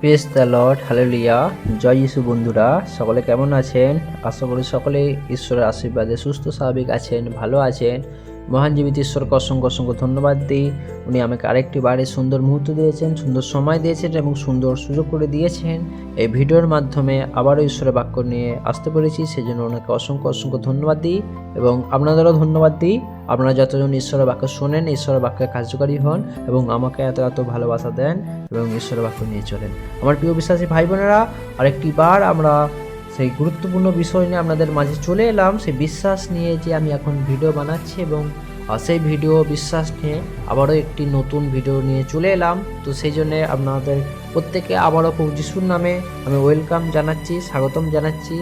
Press the lord hallelujah জয় issue বন্ধুরা, সকলে কেমন আছেন? আশা করি সকলে ঈশ্বরের আশীর্বাদে সুস্থ, স্বাভাবিক আছেন, ভালো আছেন। মহান জীবিত ঈশ্বরকে অসংখ্য অসংখ্য ধন্যবাদ দিই। উনি আমাকে আরেকটি বারে সুন্দর মুহূর্ত দিয়েছেন, সুন্দর সময় দিয়েছেন এবং সুন্দর সুযোগ করে দিয়েছেন। এই ভিডিওর মাধ্যমে আবারও ঈশ্বরের বাক্য নিয়ে আসতে পেরেছি, সেজন্য ওনাকে অসংখ্য অসংখ্য ধন্যবাদ দিই এবং আপনাদেরও ধন্যবাদ দিই। আপনারা যতজন ঈশ্বরের বাক্য শোনেন, ঈশ্বরের বাক্যে কার্যকারী হন এবং আমাকে এত এত ভালোবাসা দেন এবং ঈশ্বরের বাক্য নিয়ে চলেন। আমার প্রিয় বিশ্বাসী ভাই বোনেরা আরেকটি বার আমরা সেই গুরুত্বপূর্ণ বিষয় নিয়ে আপনাদের মাঝে চলে এলাম, সেই বিশ্বাস নিয়ে যে আমি এখন ভিডিও বানাচ্ছি এবং আহ, সেই ভিডিও বিশ্বাস নিয়ে আবারও একটি নতুন ভিডিও নিয়ে চলে এলাম। তো সেই জন্য আপনাদের প্রত্যেকে আবারও প্রভু যিশুর নামে আমি ওয়েলকাম জানাচ্ছি স্বাগতম জানাচ্ছি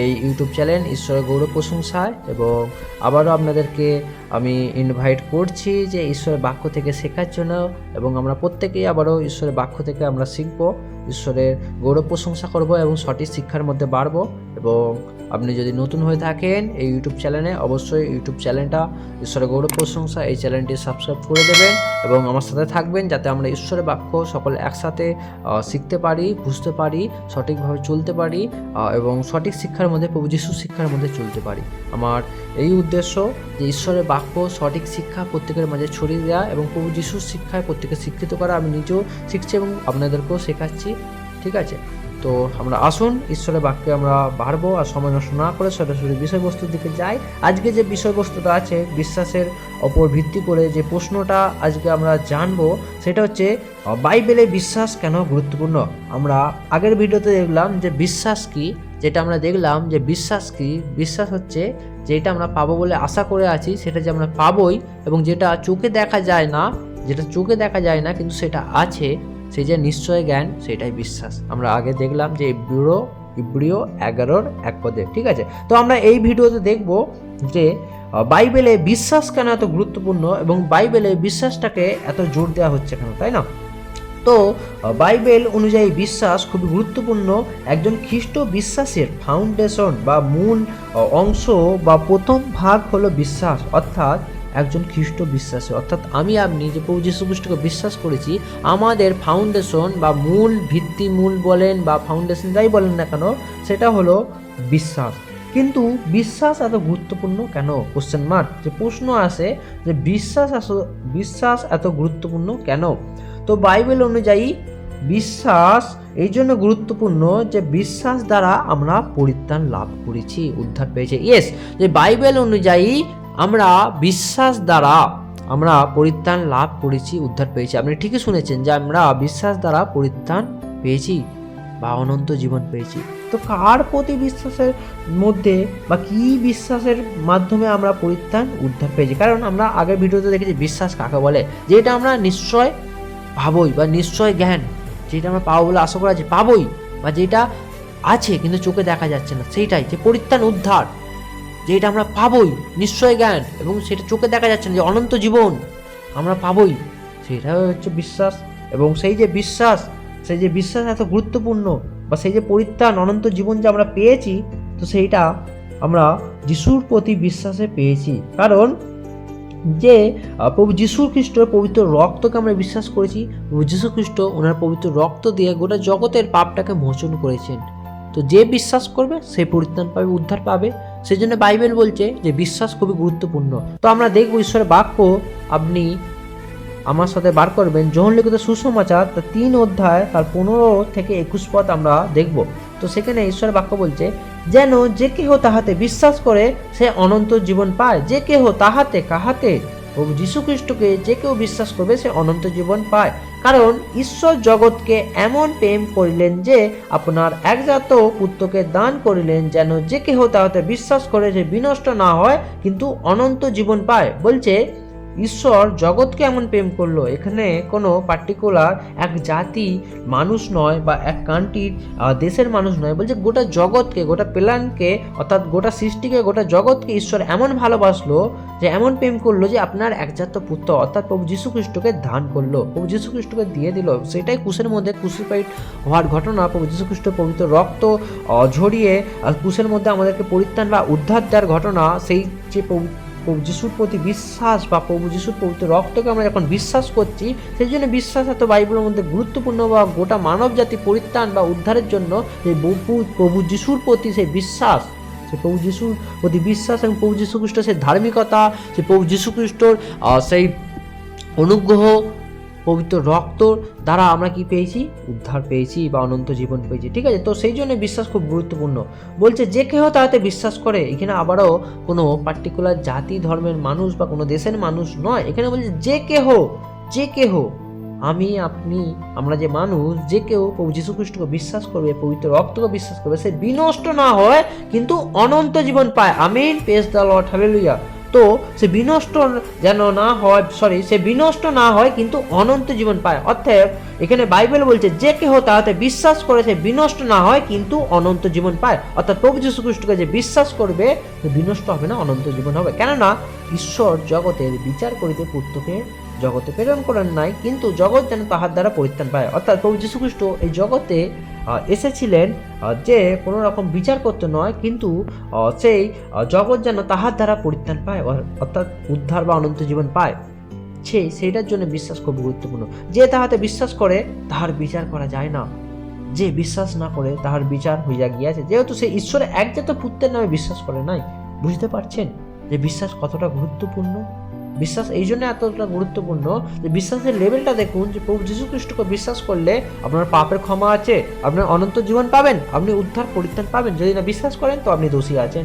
এই ইউটিউব চ্যানেল ঈশ্বরের গৌরব প্রশংসায় এবং আবারও আপনাদেরকে আমি ইনভাইট করছি যে ঈশ্বরের বাক্য থেকে শেখার জন্য এবং আমরা প্রত্যেকেই আবারও ঈশ্বরের বাক্য থেকে আমরা শিখব ঈশ্বরের গৌরব প্রশংসা করব এবং সঠিক শিক্ষার মধ্যে বাড়বো। এবং আপনি যদি নতুন হয়ে থাকেন এই ইউটিউব চ্যানেলে অবশ্যই ইউটিউব চ্যানেলটা ঈশ্বরের গৌরব প্রশংসা, এই চ্যানেলটি সাবস্ক্রাইব করে দেবেন এবং আমার সাথে থাকবেন যাতে আমরা ঈশ্বরের বাক্য সকলে একসাথে শিখতে পারি, বুঝতে পারি, সঠিকভাবে চলতে পারি এবং সঠিক শিক্ষার মধ্যে, প্রভু যিশু শিক্ষার মধ্যে চলতে পারি। আমার এই উদ্দেশ্য যে ঈশ্বরের বাক্য, সঠিক শিক্ষা প্রত্যেকের মাঝে ছড়িয়ে দেওয়া এবং প্রভু যিশুর শিক্ষায় প্রত্যেকে শিক্ষিত করা। আমি নিজেও শিখছি এবং আপনাদেরকেও শেখাচ্ছি। ঠিক আছে? তো আমরা আসুন, ঈশ্বরের বাক্যে আমরা বাড়বো আর সময় নষ্ট না করে সরাসরি বিষয়বস্তুর দিকে যাই। আজকে যে বিষয়বস্তুটা আছে, বিশ্বাসের ওপর ভিত্তি করে যে প্রশ্নটা আজকে আমরা জানব, সেটা হচ্ছে বাইবেলে বিশ্বাস কেন গুরুত্বপূর্ণ? আমরা আগের ভিডিওতে দেখলাম যে বিশ্বাস কি, যেটা আমরা দেখলাম যে বিশ্বাস কি, বিশ্বাস হচ্ছে যেটা আমরা পাবো বলে আশা করে আছি, সেটা যে আমরা পাবোই এবং যেটা চোখে দেখা যায় না, যেটা চোখে দেখা যায় না, কিন্তু সেটা আছে সেই যে নিশ্চয় জ্ঞান, সেটাই বিশ্বাস। আমরা আগে দেখলাম যে ইব্রিয় ইব্রিয় এগারোর এক পদে, ঠিক আছে? তো আমরা এই ভিডিওতে দেখব যে বাইবেলে বিশ্বাস কেন এত গুরুত্বপূর্ণ এবং বাইবেলে বিশ্বাসটাকে এত জোর দেওয়া হচ্ছে কেন, তাই না? তো বাইবেল অনুযায়ী বিশ্বাস খুবই গুরুত্বপূর্ণ। একজন খ্রিস্ট বিশ্বাসের ফাউন্ডেশন বা মূল অংশ বা প্রথম ভাগ হলো বিশ্বাস। অর্থাৎ একজন খ্রিস্ট বিশ্বাসী। অর্থাৎ আমি আপনি যে প্রভু যীশু খ্রিস্টকে বিশ্বাস করেছি, আমাদের ফাউন্ডেশন বা মূল ভিত্তি মূল বলেন বা ফাউন্ডেশন যাই বলেন না কেন, সেটা হলো বিশ্বাস। কিন্তু বিশ্বাস এত গুরুত্বপূর্ণ কেন? কোশ্চেন মার্ক যে প্রশ্ন আসে যে বিশ্বাস বিশ্বাস এত গুরুত্বপূর্ণ কেন? তো বাইবেল অনুযায়ী বিশ্বাস এই জন্য গুরুত্বপূর্ণ যে বিশ্বাস দ্বারা আমরা পরিত্রাণ লাভ করেছি, উদ্ধার পেয়েছি। ইয়েস যে বাইবেল অনুযায়ী আমরা বিশ্বাস দ্বারা আমরা পরিত্রাণ লাভ করেছি, উদ্ধার পেয়েছি। আপনি ঠিকই শুনেছেন যে আমরা বিশ্বাস দ্বারা পরিত্রাণ পেয়েছি বা অনন্ত জীবন পেয়েছি। তো কার প্রতি বিশ্বাসের মধ্যে বা কি বিশ্বাসের মাধ্যমে আমরা পরিত্রাণ, উদ্ধার পেয়েছি? কারণ আমরা আগের ভিডিওতে দেখেছি বিশ্বাস কাকে বলে? যেটা আমরা নিশ্চয় পাবই বা নিশ্চয় জ্ঞান, যেটা আমরা পাবো বলে আশা করা আছে, পাবই বা যেটা আছে কিন্তু চোখে দেখা যাচ্ছে না, সেইটাই যে পরিত্রাণ, উদ্ধার। যেটা আমরা পাবই, নিশ্চয় জ্ঞান। এবং সেটা চোখে দেখা যাচ্ছে না যে অনন্ত জীবন আমরা পাবই। সেটা হচ্ছে বিশ্বাস। এবং সেই যে বিশ্বাস, সেই যে বিশ্বাস এত গুরুত্বপূর্ণ বা সেই যে পরিত্রাণ অনন্ত জীবন যে আমরা পেয়েছি, তো সেইটা আমরা যিশুর প্রতি বিশ্বাসে পেয়েছি। কারণ যে প্রভু যীশু খ্রিস্টের পবিত্র রক্তকে আমরা বিশ্বাস করেছি, প্রভু যীশু খ্রিস্ট ওনার পবিত্র রক্ত দিয়ে গোটা জগতের পাপটাকে মোচন করেছেন। তো যে বিশ্বাস করবে, সে পরিত্রাণ পাবে, উদ্ধার পাবে। সেই জন্য বাইবেল বলছে যে বিশ্বাস খুবই গুরুত্বপূর্ণ। তো আমরা দেখব ঈশ্বরের বাক্য। আপনি আমার সাথে বার করবেন। যখন লিখিত সুসমাচার তার তিন অধ্যায়, তার পনেরো থেকে একুশ পদ আমরা দেখব। তো সেখানে ঈশ্বরের বাক্য বলছে, যেন যে কেহ তাহাতে বিশ্বাস করে, সে অনন্ত জীবন পায়। যে কেহ তাহাতে, কাহাতে যীশু খ্রিস্টকে যে কেউ বিশ্বাস করবে, সে অনন্ত জীবন পায়। কারণ ঈশ্বর জগৎকে এমন প্রেম করিলেন যে আপনার একজাত পুত্রকে দান করিলেন যেন যে কেহ তাহাতে বিশ্বাস করে যে বিনষ্ট না হয়, কিন্তু অনন্ত জীবন পায়। বলছে ঈশ্বর জগৎকে এমন প্রেম করল, এখানে কোনো পার্টিকুলার এক জাতি মানুষ নয় বা এক কান্ট্রির দেশের মানুষ নয়, বলছে গোটা জগৎকে, গোটা প্ল্যানকে, অর্থাৎ গোটা সৃষ্টিকে, গোটা জগৎকে ঈশ্বর এমন ভালোবাসলো যে এমন প্রেম করল যে আপনার একজাত পুত্র, অর্থাৎ প্রভু যীশু খ্রিস্টকে দান করল। প্রভু যীশু খ্রিস্টকে দিয়ে দিল। সেটাই কুশের মধ্যে ক্রুসিফাইড হওয়ার ঘটনা। প্রভু যীশু খ্রিস্ট পবিত্র রক্ত ঝরিয়ে কুশের মধ্যে আমাদেরকে পরিত্রাণ বা উদ্ধার দেওয়ার ঘটনা, সেই যে প্রভু- যিশুর প্রতি বিশ্বাস বা প্রভু যিশুর প্রভুতে রক্তকে আমরা যখন বিশ্বাস করছি, সেই জন্য বিশ্বাস এত বাইবেলের মধ্যে গুরুত্বপূর্ণ বা গোটা মানব জাতি পরিত্রাণ বা উদ্ধারের জন্য যে প্রভু যিশুর প্রতি সেই বিশ্বাস সে প্রভু যিশুর প্রতি বিশ্বাস এবং প্রভু যীশুখ্রিস্ট সেই ধার্মিকতা সে প্রভু যীশু খ্রিস্টর সেই অনুগ্রহ পবিত্র রক্ত দ্বারা আমরা কি পেয়েছি? উদ্ধার পেয়েছি বা অনন্ত জীবন পেয়েছি, ঠিক আছে? তো সেই জন্য বিশ্বাস খুব গুরুত্বপূর্ণ। বলছে, যে কেহ তাতে বিশ্বাস করে, এখানে আবারও কোনো পার্টিকুলার জাতি, ধর্মের মানুষ বা কোনো দেশের মানুষ নয়। এখানে বলছে, যে কেহ যে কেহ, আমি, আপনি, আমরা যে মানুষ, যে কেউ প্রভু যীশু খ্রিস্টকে বিশ্বাস করবে, পবিত্র রক্তকে বিশ্বাস করবে, সে বিনষ্ট না হয়, কিন্তু অনন্ত জীবন পায়। আমিন পেস দ্য লর্ড হালেলুয়া তো সে বিনষ্ট যেন না হয় সরি সে বিনষ্ট না হয়, কিন্তু অনন্ত জীবন পায়। অর্থাৎ এখানে বাইবেল বলছে, যে কেহ তাহাতে বিশ্বাস করে, সে বিনষ্ট না হয়, কিন্তু অনন্ত জীবন পায়। অর্থাৎ প্রভু যীশু খ্রিস্টকে যে বিশ্বাস করবে, সে বিনষ্ট হবে না, অনন্ত জীবন হবে। কেননা, ঈশ্বর জগতের বিচার করিতে পুত্রকে জগতে প্রেরণ করেন নাই, কিন্তু জগৎ যেন তাহার দ্বারা পরিত্রাণ পায়। অর্থাৎ প্রভু যীশুখ্রিস্ট এই জগতে এসেছিলেন যে কোনো রকম বিচার করতে নয়, কিন্তু সেই জগৎ যেন তাহার দ্বারা পরিত্রাণ পায় অর্থাৎ উদ্ধার বা অনন্ত জীবন পায়। সেই সেইটার জন্য বিশ্বাস খুব গুরুত্বপূর্ণ। যে তাহাতে বিশ্বাস করে, তাহার বিচার করা যায় না। যে বিশ্বাস না করে, তাহার বিচার হইয়া গিয়াছে। যেহেতু সে ঈশ্বরের একজাত পুত্রের নামে বিশ্বাস করে নাই, বুঝতে পারছেন যে বিশ্বাস কতটা গুরুত্বপূর্ণ? বিশ্বাস, এই জন্য এতটা গুরুত্বপূর্ণ যে বিশ্বাসের লেভেলটা দেখুন যে প্রভু যীশু খ্রিস্টকে বিশ্বাস করলে আপনার পাপের ক্ষমা আছে, আপনার অনন্ত জীবন পাবেন, আপনি উদ্ধার পরিত্রাণ পাবেন, যদি না বিশ্বাস করেন তো আপনি দোষী আছেন।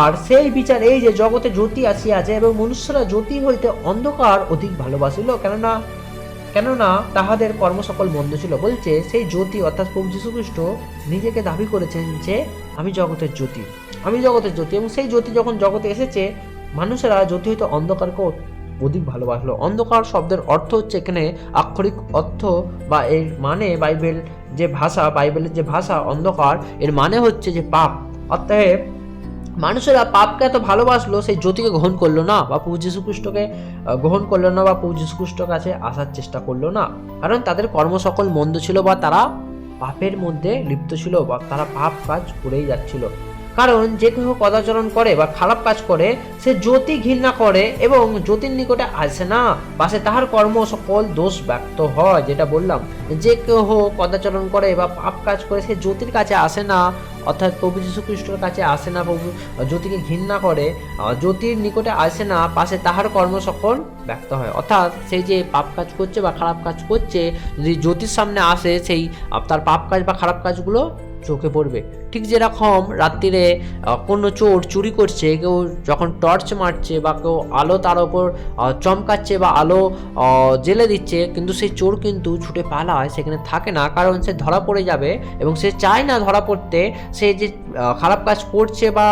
আর সেই বিচার, এই যে জগতে জ্যোতি আসিয়াছে এবং মনুষ্যরা জ্যোতি হইতে অন্ধকার অধিক ভালোবাসিল, কেননা কেননা তাহাদের কর্ম সকল ছিল। বলছে, সেই জ্যোতি অর্থাৎ প্রভু যীশু খ্রিস্ট নিজেকে দাবি করেছেন যে, আমি জগতের জ্যোতি, আমি জগতের জ্যোতি এবং সেই জ্যোতি যখন জগতে এসেছে মানুষেরা হইতে অন্ধকারকে অধিক ভালোবাসলো। অন্ধকার শব্দের অর্থ হচ্ছে এখানে আক্ষরিক অর্থ বা এর মানে বাইবেল যে ভাষা বাইবেলের যে ভাষা অন্ধকার এর মানে হচ্ছে যে পাপ। অতএব মানুষেরা পাপকে এত ভালোবাসলো সেই জ্যোতিকে গ্রহণ করল না বা প্রভু যীশু খ্রিস্টকে আহ, গ্রহণ করল না বা প্রভু যীশু খ্রিস্টর কাছে আসার চেষ্টা করল না। কারণ তাদের কর্ম সকল মন্দ ছিল বা তারা পাপের মধ্যে লিপ্ত ছিল বা তারা পাপ কাজ করেই যাচ্ছিল। কারণ যে কেউ কদাচরণ করে বা খারাপ কাজ করে, সে জ্যোতি ঘৃণা করে এবং জ্যোতির নিকটে আসে না পাশে তাহার কর্ম সকল দোষ ব্যক্ত হয়, যেটা বললাম। যে কেউ কদাচরণ করে বা পাপ কাজ করে, সে জ্যোতির কাছে আসে না, অর্থাৎ প্রভু যীশু খ্রিস্টর কাছে আসে না, প্রভু জ্যোতিকে ঘৃণা করে জ্যোতির নিকটে আসে না পাশে তাহার কর্ম সকল ব্যক্ত হয়। অর্থাৎ সেই যে পাপ কাজ করছে বা খারাপ কাজ করছে, যদি জ্যোতির সামনে আসে, সেই তার পাপ কাজ বা খারাপ কাজগুলো চোখে পড়বে। ঠিক যেরকম রাত্রিরে কোনো চোর চুরি করছে, কেউ যখন টর্চ মারছে বা কেউ আলো তার ওপর চমকাচ্ছে বা আলো জ্বেলে দিচ্ছে, কিন্তু সেই চোর কিন্তু ছুটে পালায়, সেখানে থাকে না। কারণ সে ধরা পড়ে যাবে এবং সে চায় না ধরা পড়তে। সে যে খারাপ কাজ করছে বা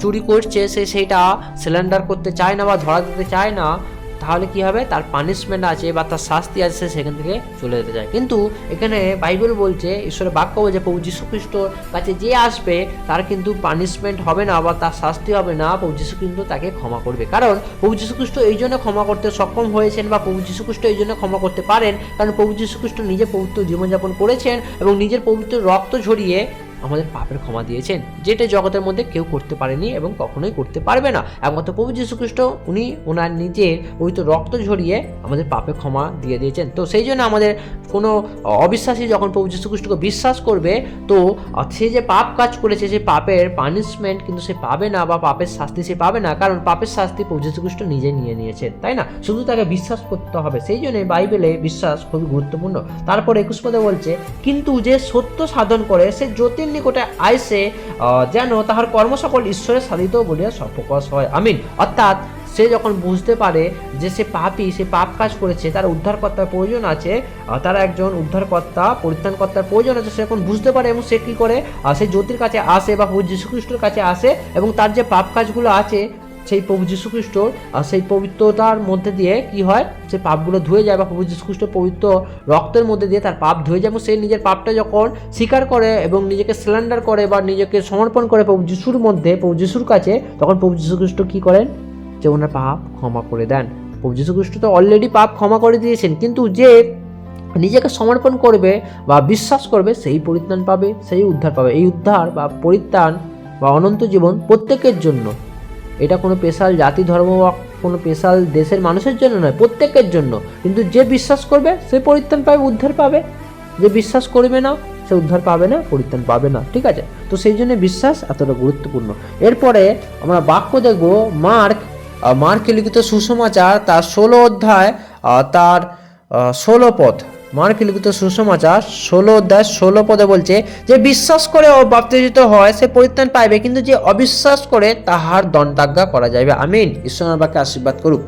চুরি করছে, সে সেইটা সিলিন্ডার করতে চায় না বা ধরা দিতে চায় না। তাহলে কি হবে? তার পানিশমেন্ট আছে বা তার শাস্তি আছে সেখান থেকে চলে যেতে চায়। কিন্তু এখানে বাইবেল বলছে, ঈশ্বরের বাক্য বলছে, প্রভু যীশু খ্রিস্টর কাছে যে আসবে, তার কিন্তু পানিশমেন্ট হবে না বা তার শাস্তি হবে না। প্রভু যীশু কিন্তু তাকে ক্ষমা করবে। কারণ প্রভু যীশু খ্রিস্ট এই জন্য ক্ষমা করতে সক্ষম হয়েছেন বা প্রভু যীশু খ্রিস্ট এই জন্য ক্ষমা করতে পারেন। কারণ প্রভু যীশু খ্রিস্ট নিজে পবিত্র জীবনযাপন করেছেন এবং নিজের পবিত্র রক্ত ঝরিয়ে আমাদের পাপের ক্ষমা দিয়েছেন, যেটা জগতের মধ্যে কেউ করতে পারেনি এবং কখনোই করতে পারবে না। একমাত্র প্রভু যীশু খ্রিস্ট উনি ওনার নিজের ওই তো রক্ত ঝরিয়ে আমাদের পাপের ক্ষমা দিয়ে দিয়েছেন। তো সেই জন্য আমাদের কোনো অবিশ্বাসী যখন প্রভু যীশু খ্রিস্টকে বিশ্বাস করবে, তো সে যে পাপ কাজ করেছে, সে পাপের পানিশমেন্ট কিন্তু সে পাবে না বা পাপের শাস্তি সে পাবে না, কারণ পাপের শাস্তি প্রভু যীশু খ্রিস্ট নিজে নিয়ে নিয়েছেন, তাই না? শুধু তাকে বিশ্বাস করতে হবে, সেই জন্য বাইবেলে বিশ্বাস খুবই গুরুত্বপূর্ণ। তারপর একুশ পদে বলছে, কিন্তু যে সত্য সাধন করে, সে জ্যোতির নিকটে আইসে যেন তাহার কর্ম সকল ঈশ্বরের সাধিত বলিয়া সপ্রকাশ হয়। আমিন। অর্থাৎ সে যখন বুঝতে পারে যে সে পাপি, সে পাপ কাজ করেছে, তার উদ্ধারকর্তার প্রয়োজন আছে তার একজন উদ্ধারকর্তা, পরিত্রাণকর্তার প্রয়োজন আছে, সে যখন বুঝতে পারে এবং সে কী করে সে জ্যোতির কাছে আসে বা যীশুখ্রিস্টর যীশু খ্রিস্টের কাছে আসে এবং তার যে পাপ কাজগুলো আছে সেই প্রভু যীশু খ্রিস্টর সেই পবিত্রতার মধ্যে দিয়ে কি হয়? সেই পাপগুলো ধুয়ে যায় বা প্রভু যীশু খ্রিস্ট পবিত্র রক্তের মধ্যে দিয়ে তার পাপ ধুয়ে যায় এবং সে নিজের পাপটা যখন স্বীকার করে এবং নিজেকে সিলিন্ডার করে বা নিজেকে সমর্পণ করে প্রভু যিশুর মধ্যে, প্রভু যিশুর কাছে, তখন প্রভু যীশু খ্রিস্ট কী করেন? যে ওনার পাপ ক্ষমা করে দেন। প্রভু যীশু খ্রিস্ট তো অলরেডি পাপ ক্ষমা করে দিয়েছেন, কিন্তু যে নিজেকে সমর্পণ করবে বা বিশ্বাস করবে, সেই পরিত্রাণ পাবে, সেই উদ্ধার পাবে। এই উদ্ধার বা পরিত্রাণ বা অনন্ত জীবন প্রত্যেকের জন্য। এটা কোনো স্পেশাল জাতি ধর্ম বা কোনো স্পেশাল দেশের মানুষের জন্য নয়, প্রত্যেকের জন্য। কিন্তু যে বিশ্বাস করবে, সে পরিত্রাণ পাবে, উদ্ধার পাবে। যে বিশ্বাস করবে না, সে উদ্ধার পাবে না, পরিত্রাণ পাবে না, ঠিক আছে? তো সেই জন্য বিশ্বাস এতটা গুরুত্বপূর্ণ। এরপরে আমরা বাক্য দেখব মার্ক মার্কে লিখিত সুসমাচার তার ষোলো অধ্যায় তার ষোলো পদ মার্কে লিখিত সুসমাচার ষোলো অধ্যায় ষোলো পদে বলছে যে বিশ্বাস করে ও বাপ্তিজিত হয়, সে পরিত্রাণ পাইবে, কিন্তু যে অবিশ্বাস করে তাহার দণ্ডাজ্ঞা করা যাবে আমিন। ঈশ্বর বাক্যে আশীর্বাদ করুক।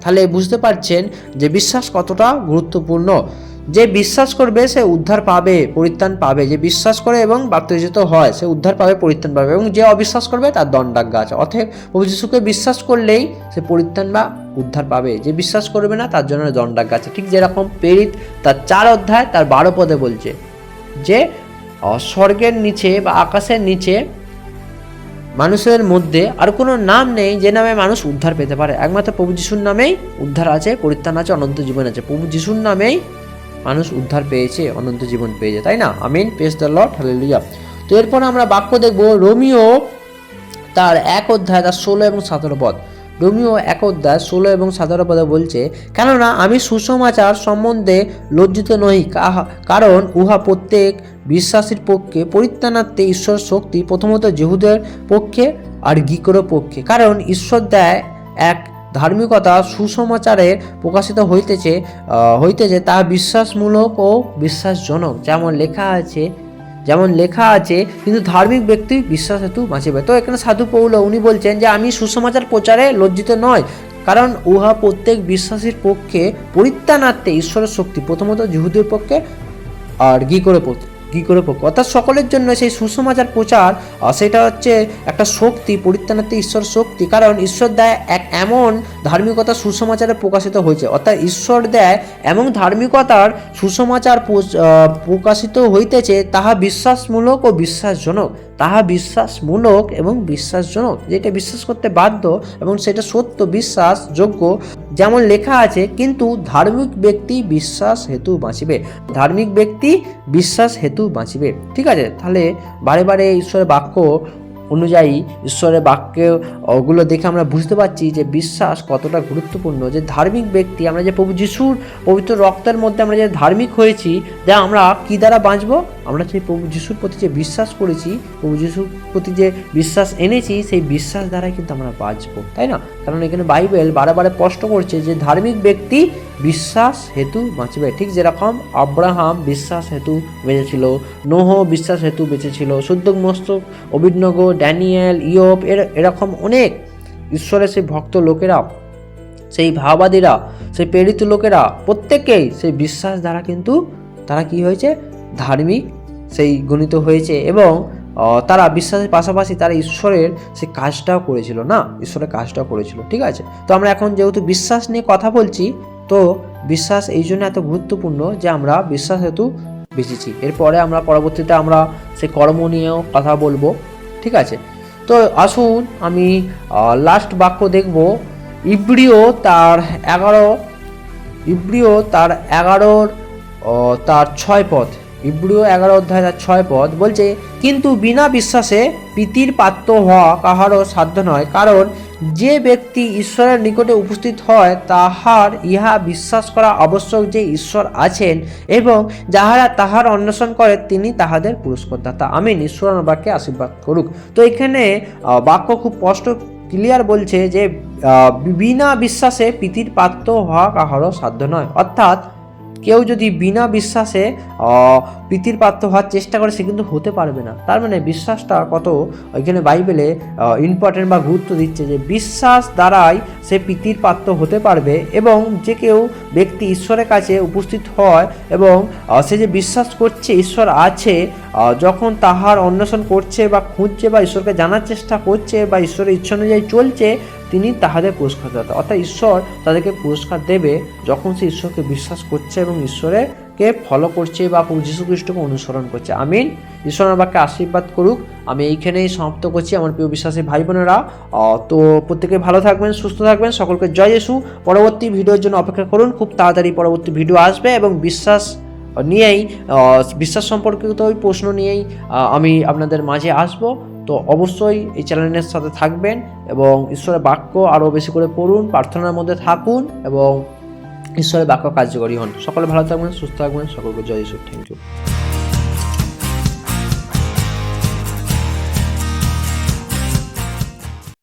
তাহলে বুঝতে পারছেন যে বিশ্বাস কতটা গুরুত্বপূর্ণ। যে বিশ্বাস করবে, সে উদ্ধার পাবে, পরিত্রাণ পাবে। যে বিশ্বাস করে এবং বাপ্তিজিত হয়, সে উদ্ধার পাবে, পরিত্রাণ পাবে এবং যে অবিশ্বাস করবে, তার দণ্ডাজ্ঞা আছে। অতএব প্রভু যিশুকে বিশ্বাস করলেই সে পরিত্রাণ বা উদ্ধার পাবে। যে বিশ্বাস করবে না, তার জন্য দণ্ডাজ্ঞা আছে। ঠিক যেরকম প্রেরিত তার চার অধ্যায়, তার বারো পদে বলছে যে, স্বর্গের নিচে বা আকাশের নিচে মানুষের মধ্যে আর কোনো নাম নেই যে নামে মানুষ উদ্ধার পেতে পারে। একমাত্র প্রভু যিশুর নামেই উদ্ধার আছে, পরিত্রাণ আছে, অনন্ত জীবন আছে। প্রভু যিশুর নামেই মানুষ উদ্ধার পেয়েছে, অনন্ত জীবন পেয়েছে, তাই না? আমিন পেস দ্য লট হালেলুয়া তো এরপর আমরা বাক্য দেখব রোমিও তার এক অধ্যায়, তার ষোলো এবং সতেরো পদ। রোমিও এক অধ্যায়, ষোলো এবং সতেরো পদে বলছে, কেননা আমি সুসমাচার সম্বন্ধে লজ্জিত নই কারণ উহা প্রত্যেক বিশ্বাসীর পক্ষে পরিত্রাণার্থে ঈশ্বর শক্তি, প্রথমত যেহুদের পক্ষে আর গিকর পক্ষে। কারণ ঈশ্বর দেয় এক ধার্মিকতা সুসমাচারে প্রকাশিত হইতেছে হইতেছে তা বিশ্বাসমূলক ও বিশ্বাসজনক। যেমন লেখা আছে, যেমন লেখা আছে, কিন্তু ধার্মিক ব্যক্তি বিশ্বাস হেতু বাঁচিবে। তো এখানে সাধু পৌল উনি বলছেন যে, আমি সুসমাচার প্রচারে লজ্জিত নয়, কারণ উহা প্রত্যেক বিশ্বাসীর পক্ষে পরিত্রাণার্থে ঈশ্বরের শক্তি, প্রথমত জিহুদের পক্ষে, আর গি করে কি করে অর্থাৎ সকলের জন্য সেই সুসমাচার প্রচার সেটা হচ্ছে একটা শক্তি, পরিত্রাণার্থে ঈশ্বর শক্তি। কারণ ঈশ্বর দেয় এক এমন ধার্মিকতা সুসমাচারে প্রকাশিত হয়েছে। অর্থাৎ ঈশ্বর দেয় এমন ধার্মিকতার সুসমাচার প্রকাশিত হইতেছে, তাহা বিশ্বাসমূলক ও বিশ্বাসজনক। তাহা বিশ্বাসমূলক এবং বিশ্বাসজনক, যেটা বিশ্বাস করতে বাধ্য এবং সেটা সত্য, বিশ্বাসযোগ্য, যেমন লেখা আছে, কিন্তু ধার্মিক ব্যক্তি বিশ্বাস হেতু বাঁচিবে। ধার্মিক ব্যক্তি বিশ্বাস হেতু বাঁচিবে। ঠিক আছে? তাহলে বারে বারে ঈশ্বরের বাক্য অনুযায়ী ঈশ্বরের বাক্যে ওগুলো দেখে আমরা বুঝতে পারছি যে বিশ্বাস কতটা গুরুত্বপূর্ণ, যে ধার্মিক ব্যক্তি, আমরা যে প্রভু যিশুর পবিত্র রক্তের মধ্যে আমরা যে ধার্মিক হয়েছি যা আমরা কি দ্বারা বাঁচবো? আমরা সেই প্রভু যিশুর প্রতি যে বিশ্বাস করেছি, প্রভু যিশুর প্রতি যে বিশ্বাস এনেছি, সেই বিশ্বাস দ্বারাই কিন্তু আমরা বাঁচবো, তাই না? কারণ এখানে বাইবেল বারে বারে স্পষ্ট করছে যে ধার্মিক ব্যক্তি বিশ্বাস হেতু বাঁচবে। ঠিক যেরকম আব্রাহাম বিশ্বাস হেতু বেঁচেছিল, নোহ বিশ্বাস হেতু বেঁচেছিল, শুদ্ধ মস্তক অভিনগ ড্যানিয়েল, ইয়ব, এর এরকম অনেক ঈশ্বরের সেই ভক্ত লোকেরা, সেই ভাওবাদীরা সেই প্রেরিত লোকেরা প্রত্যেকেই সেই বিশ্বাস দ্বারা কিন্তু তারা কি হয়েছে? ধার্মিক সেই গণিত হয়েছে এবং তারা বিশ্বাসের পাশাপাশি তারা ঈশ্বরের সেই কাজটাও করেছিল না? ঈশ্বরের কাজটাও করেছিল, ঠিক আছে? তো আমরা এখন যেহেতু বিশ্বাস নিয়ে কথা বলছি, তো বিশ্বাস এই জন্য এত গুরুত্বপূর্ণ যে আমরা বিশ্বাস হেতু বেঁচেছি। এরপরে আমরা পরবর্তীতে আমরা সেই কর্ম নিয়েও কথা বলব। ঠিক আছে? তো আসুন, আমি লাস্ট বাক্য দেখব। ইব্রিও তার এগারো ইব্রিও তার এগারোর তার ছয় পদ ইব্রিও এগারো অধ্যায় তার ছয় পদ বলছে, কিন্তু বিনা বিশ্বাসে প্রীতির পাত্র হওয়া কাহারও সাধ্য নয়, কারণ যে ব্যক্তি ঈশ্বরের নিকটে উপস্থিত হয়, তাহার ইহা বিশ্বাস করা আবশ্যক যে ঈশ্বর আছেন এবং যাহারা তাহার অন্বেষণ করে, তিনি তাহাদের পুরস্কারদাতা। আমিন ঈশ্বর আমার বাক্যে আশীর্বাদ করুক। তো এখানে বাক্য খুব স্পষ্ট, ক্লিয়ার বলছে যে বিনা বিশ্বাসে প্রীতির পাত্র হওয়া কাহারও সাধ্য নয়। অর্থাৎ কেউ যদি বিনা বিশ্বাসে প্রীতির পাত্র হওয়ার চেষ্টা করে, সে কিন্তু হতে পারবে না। তার মানে বিশ্বাসটা কত? এখানে বাইবেলে ইম্পর্টেন্ট বা গুরুত্ব দিচ্ছে যে বিশ্বাস দ্বারাই সে প্রীতির পাত্র হতে পারবে এবং যে কেউ ব্যক্তি ঈশ্বরের কাছে উপস্থিত হয় এবং সে যে বিশ্বাস করছে ঈশ্বর আছে যখন তাহার অন্বেষণ করছে বা খুঁজছে বা ঈশ্বরকে জানার চেষ্টা করছে বা ঈশ্বরের ইচ্ছা অনুযায়ী চলছে তিনি তাহাদের পুরস্কার দাতা অর্থাৎ ঈশ্বর তাদেরকে পুরস্কার দেবে যখন সে ঈশ্বরকে বিশ্বাস করছে এবং ঈশ্বরেরকে ফলো করছে বা যীশু খ্রিস্টকে অনুসরণ করছে। আমিন। ঈশ্বরের বাক্যে আশীর্বাদ করুক। আমি এইখানেই সমাপ্ত করছি আমার প্রিয় বিশ্বাসী ভাই বোনেরা। তো প্রত্যেকে ভালো থাকবেন, সুস্থ থাকবেন। সকলকে জয় যিশু। পরবর্তী ভিডিওর জন্য অপেক্ষা করুন। খুব তাড়াতাড়ি পরবর্তী ভিডিও আসবে এবং বিশ্বাস নিয়েই বিশ্বাস সম্পর্কিত ওই প্রশ্ন নিয়েই আমি আপনাদের মাঝে আসব। তো অবশ্যই এই চ্যানেলের সাথে থাকবেন এবং ঈশ্বরের বাক্য আরও বেশি করে পড়ুন, প্রার্থনার মধ্যে থাকুন এবং ঈশ্বরের বাক্য কার্যকরী হন। সকলে ভালো থাকবেন, সুস্থ থাকবেন, সকলকে জয় ঈশ্বর থ্যাংক ইউ